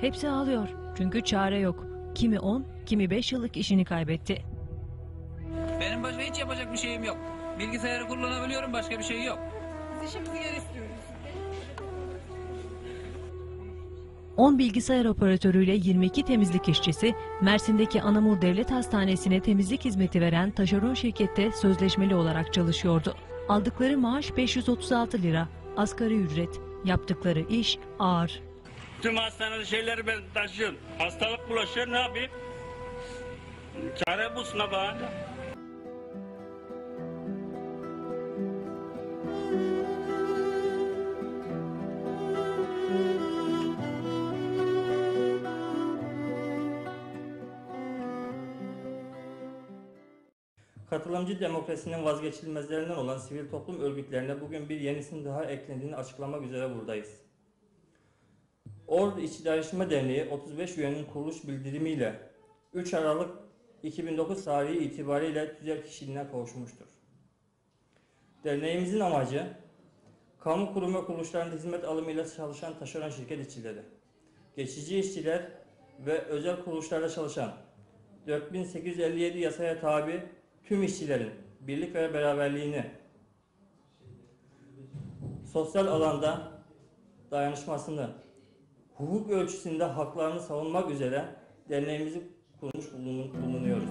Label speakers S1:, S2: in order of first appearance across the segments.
S1: Hepsi ağlıyor. Çünkü çare yok. Kimi 10, kimi 5 yıllık işini kaybetti.
S2: Benim başka hiç yapacak bir şeyim yok. Bilgisayarı kullanabiliyorum başka bir şey yok.
S3: Biz işimizi geri istiyoruz.
S1: 10 bilgisayar operatörüyle 22 temizlik işçisi, Mersin'deki Anamur Devlet Hastanesi'ne temizlik hizmeti veren taşeron şirkette sözleşmeli olarak çalışıyordu. Aldıkları maaş 536 lira, asgari ücret, yaptıkları iş ağır.
S4: Tüm hastanede şeyleri ben taşıyorum. Hastalık bulaşıyor ne yapayım? Çare bulsun bana.
S5: Katılımcı demokrasinin vazgeçilmezlerinden olan sivil toplum örgütlerine bugün bir yenisinin daha eklendiğini açıklamak üzere buradayız. Ordu İçi Dayanışma Derneği 35 üyenin kuruluş bildirimiyle 3 Aralık 2009 tarihi itibariyle tüzel kişiliğine kavuşmuştur. Derneğimizin amacı, kamu kurum ve kuruluşlarında hizmet alımıyla çalışan taşeron şirket işçileri, geçici işçiler ve özel kuruluşlarda çalışan 4857 yasaya tabi tüm işçilerin birlik ve beraberliğini sosyal alanda dayanışmasını hukuk ölçüsünde haklarını savunmak üzere derneğimizi kurmuş bulun- bulunuyoruz.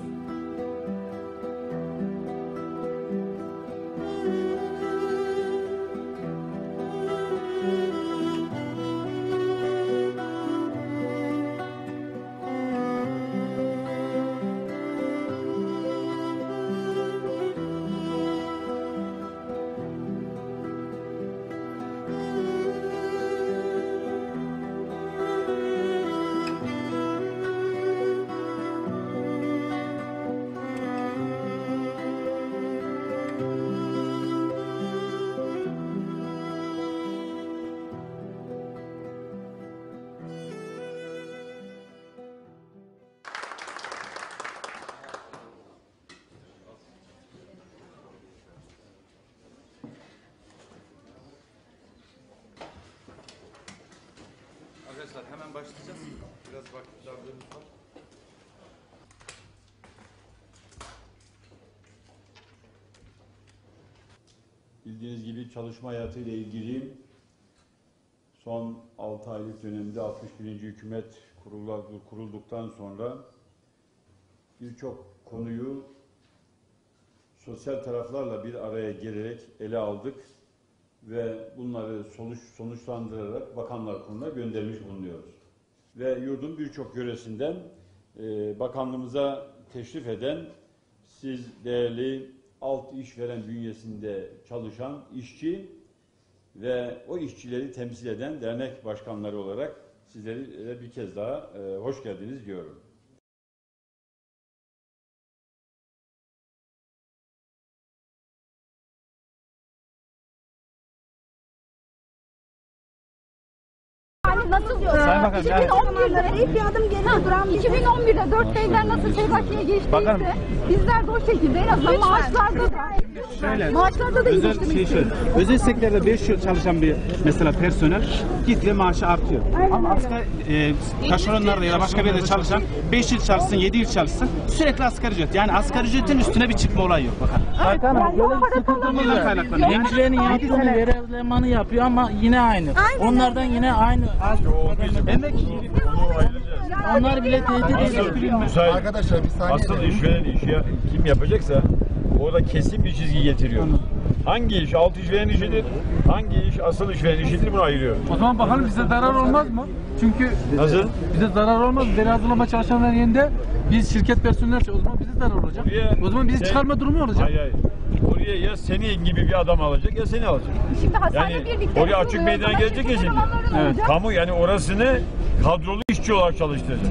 S6: Arkadaşlar hemen başlayacağız. Biraz vakit darlığımız var.
S7: Bildiğiniz gibi çalışma hayatıyla ilgili son 6 aylık dönemde 61. hükümet kuruldu- kurulduktan sonra birçok konuyu sosyal taraflarla bir araya gelerek ele aldık ve bunları sonuç sonuçlandırarak bakanlar kuruluna göndermiş bulunuyoruz. Ve yurdun birçok yöresinden e, bakanlığımıza teşrif eden siz değerli alt işveren bünyesinde çalışan işçi ve o işçileri temsil eden dernek başkanları olarak sizlere bir kez daha e, hoş geldiniz diyorum.
S8: Yani nasıl diyorsun? 2011'de bir adım geride duran 2011'de 4 beyler nasıl Seybaki'ye geçtiyse bizler de o şekilde en azından maaşlarda da
S9: Şöyle,
S8: maaşlarda da
S9: özel, şey şöyle, özel sektörde 5 yıl çalışan bir mesela personel gitgide maaşı artıyor. Ama asgari e, taşeronlarda ya da başka bir yerde çalışan 5 yıl çalışsın, 7 yıl çalışsın sürekli asgari ücret. Yani asgari ücretin üstüne bir çıkma olayı yok bakın.
S8: Yani o para
S9: Bundan kaynaklanıyor. Yani
S10: Emcilerin yaptığını görevlemanı yapıyor ama yine aynı. Onlardan yine aynı. Az
S9: emek
S10: Onlar bile tehdit ediyor.
S6: Arkadaşlar bir saniye.
S11: Asıl işveren işi ya- kim yapacaksa orada kesin bir çizgi getiriyor. Hangi iş alt işveren işidir, hangi iş asıl işveren işidir bunu ayırıyor.
S9: O zaman bakalım bize zarar olmaz mı? Çünkü
S11: Nasıl?
S9: bize zarar olmaz. Veri hazırlama çalışanların yerinde biz şirket personeli o zaman bize zarar olacak.
S11: Oraya
S9: O zaman bizi
S11: sen-
S9: çıkarma durumu olacak.
S11: Hayır hayır. Oraya ya senin gibi bir adam alacak ya seni alacak.
S8: Şimdi hastane
S11: Yani
S8: birlikte
S11: oraya açık meydana gelecek ya şimdi.
S9: Evet.
S11: Kamu yani orasını kadrolu işçi olarak çalıştıracak.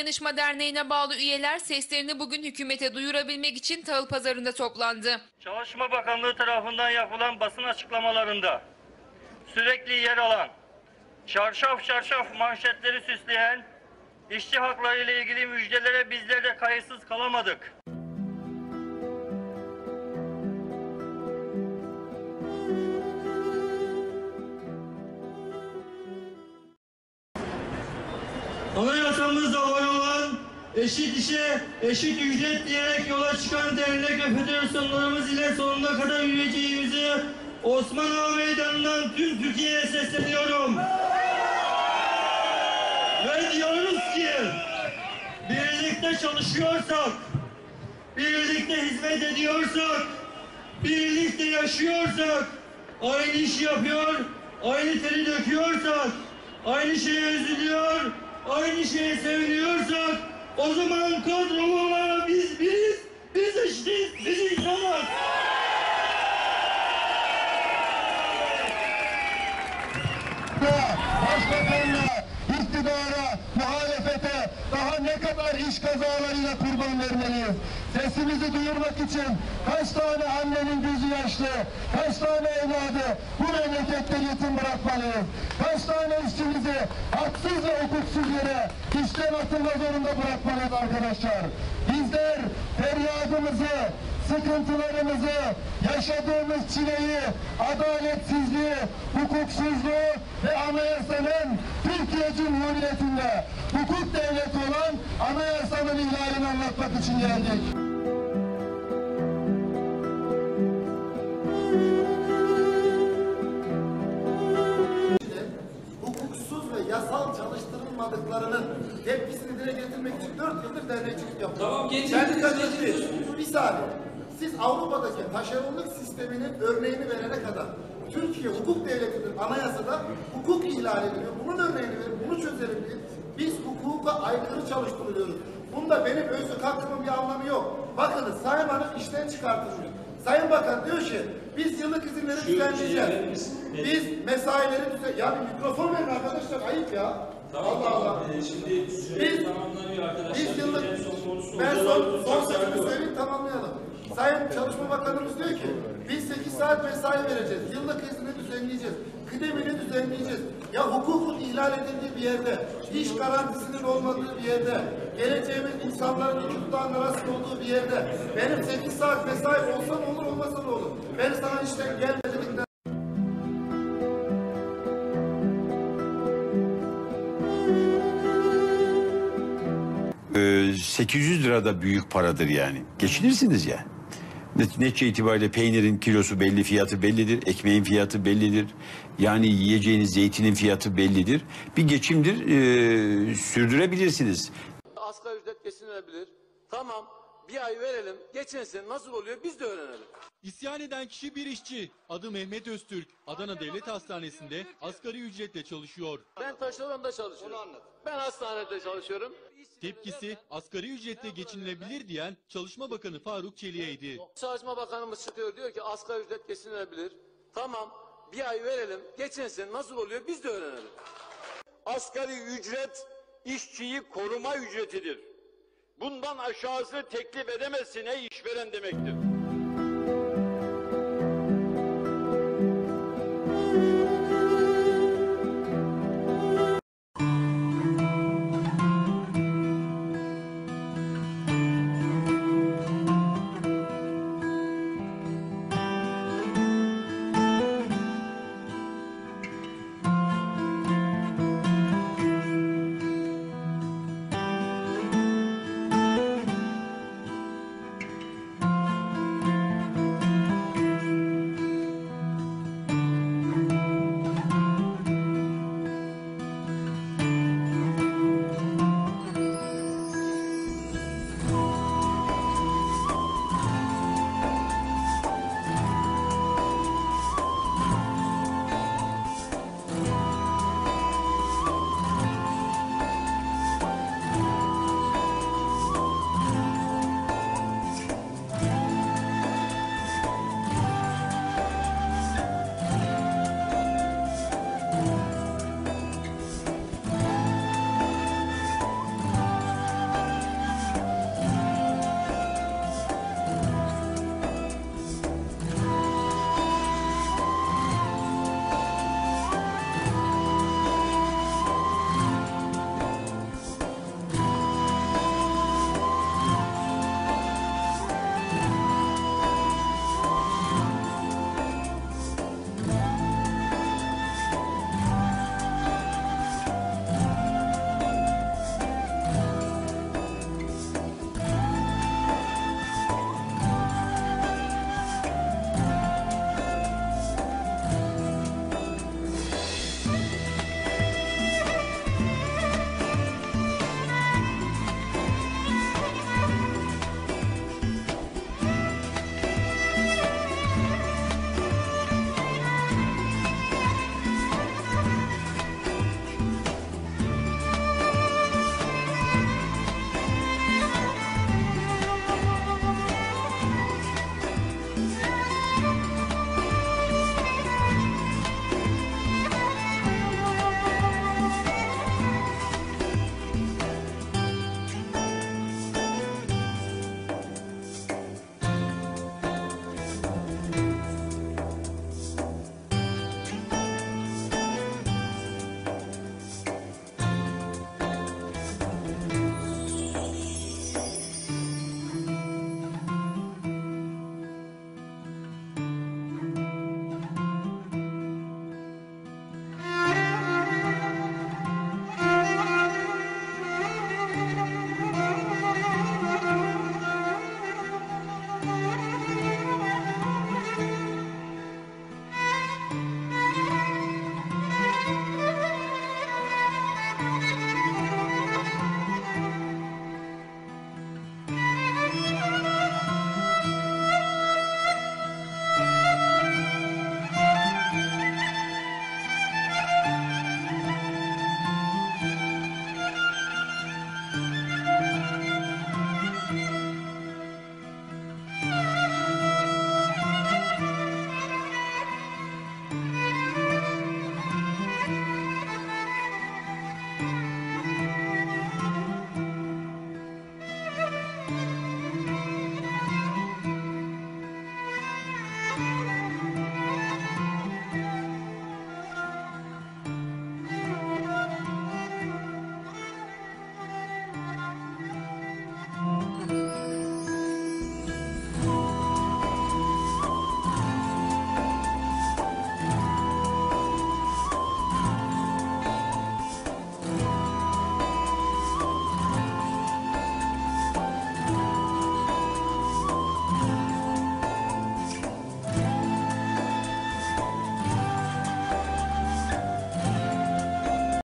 S12: Dayanışma Derneği'ne bağlı üyeler seslerini bugün hükümete duyurabilmek için tahıl pazarında toplandı.
S5: Çalışma Bakanlığı tarafından yapılan basın açıklamalarında sürekli yer alan, çarşaf çarşaf manşetleri süsleyen işçi hakları ile ilgili müjdelere bizler de kayıtsız kalamadık. Eşit işe eşit ücret diyerek yola çıkan dernek ve federasyonlarımız ile sonuna kadar yürüyeceğimizi Osman Ağa Meydanı'ndan tüm Türkiye'ye sesleniyorum. Ve diyoruz ki birlikte çalışıyorsak, birlikte hizmet ediyorsak, birlikte yaşıyorsak, aynı işi yapıyor, aynı teri döküyorsak, aynı şeye üzülüyor, aynı şeye seviniyorsak, o zaman kadrolu olarak biz biriz, biz eşitiz, biz insanız.
S13: başbakanla, iktidara, muhalefete daha ne kadar iş kazalarıyla kurban vermeliyiz? Sesimizi duyurmak için kaç tane annenin gözü yaşlı, kaç tane evladı bu memlekette yetim bırakmalıyız? Kaç tane işçimizi haksız ve hukuksuz yere işten atılma zorunda bırakmalıyız arkadaşlar? Bizler feryadımızı, sıkıntılarımızı, yaşadığımız çileyi, adaletsizliği, hukuksuzluğu ve anayasanın Türkiye Cumhuriyeti'nde hukuk devleti olan anayasanın ihlalini anlatmak için geldik.
S14: Çalıştırılmadıklarının tepkisini dile getirmek için dört yıldır dernekçilik yapıyor.
S2: Tamam, getirdiniz, getirdiniz.
S14: Bir saniye. Siz Avrupa'daki taşeronluk sisteminin örneğini verene kadar Türkiye hukuk devletidir anayasada hukuk ihlal ediliyor. Bunun örneğini verin, bunu çözelim diye. Biz hukuka aykırı çalıştırılıyoruz. Bunda benim özlük hakkımın bir anlamı yok. Bakınız Sayın Hanım işten çıkartılmış. Sayın Bakan diyor ki biz yıllık izinleri düzenleyeceğiz. Biz mesaileri düzen... Ya bir mikrofon verin arkadaşlar ayıp ya. Allah Allah.
S4: Şimdi
S14: Biz, biz yıllık... Ben son, son sözümü söyleyeyim tamamlayalım. Sayın Çalışma Bakanımız diyor ki biz 8 saat mesai vereceğiz. Yıllık izni düzenleyeceğiz. Kıdemini düzenleyeceğiz. Ya hukukun ihlal edildiği bir yerde, iş garantisinin olmadığı bir yerde, geleceğimiz insanların iki dudağın arasında olduğu bir yerde benim 8 saat mesai olsa ne olur olmasa ne olur? Ben sana işten gelme
S11: 800 lira da büyük paradır yani. Geçinirsiniz ya. Net- Netçe itibariyle peynirin kilosu belli, fiyatı bellidir. Ekmeğin fiyatı bellidir. Yani yiyeceğiniz zeytinin fiyatı bellidir. Bir geçimdir, e, sürdürebilirsiniz.
S15: Asgari ücret geçinilebilir. Tamam bir ay verelim geçinsin nasıl oluyor biz de öğrenelim.
S16: İsyan eden kişi bir işçi. Adı Mehmet Öztürk. Adana Devlet Hastanesi'nde asgari ücretle çalışıyor.
S15: Ben taşeronda çalışıyorum. Ben hastanede çalışıyorum.
S16: Tepkisi asgari ücretle geçinilebilir diyen Çalışma Bakanı Faruk Çelik'eydi.
S15: Çalışma Bakanımız çıkıyor diyor ki asgari ücret geçinilebilir. Tamam bir ay verelim geçinsin nasıl oluyor biz de öğrenelim.
S11: Asgari ücret işçiyi koruma ücretidir. Bundan aşağısı teklif edemezsin ey işveren demektir.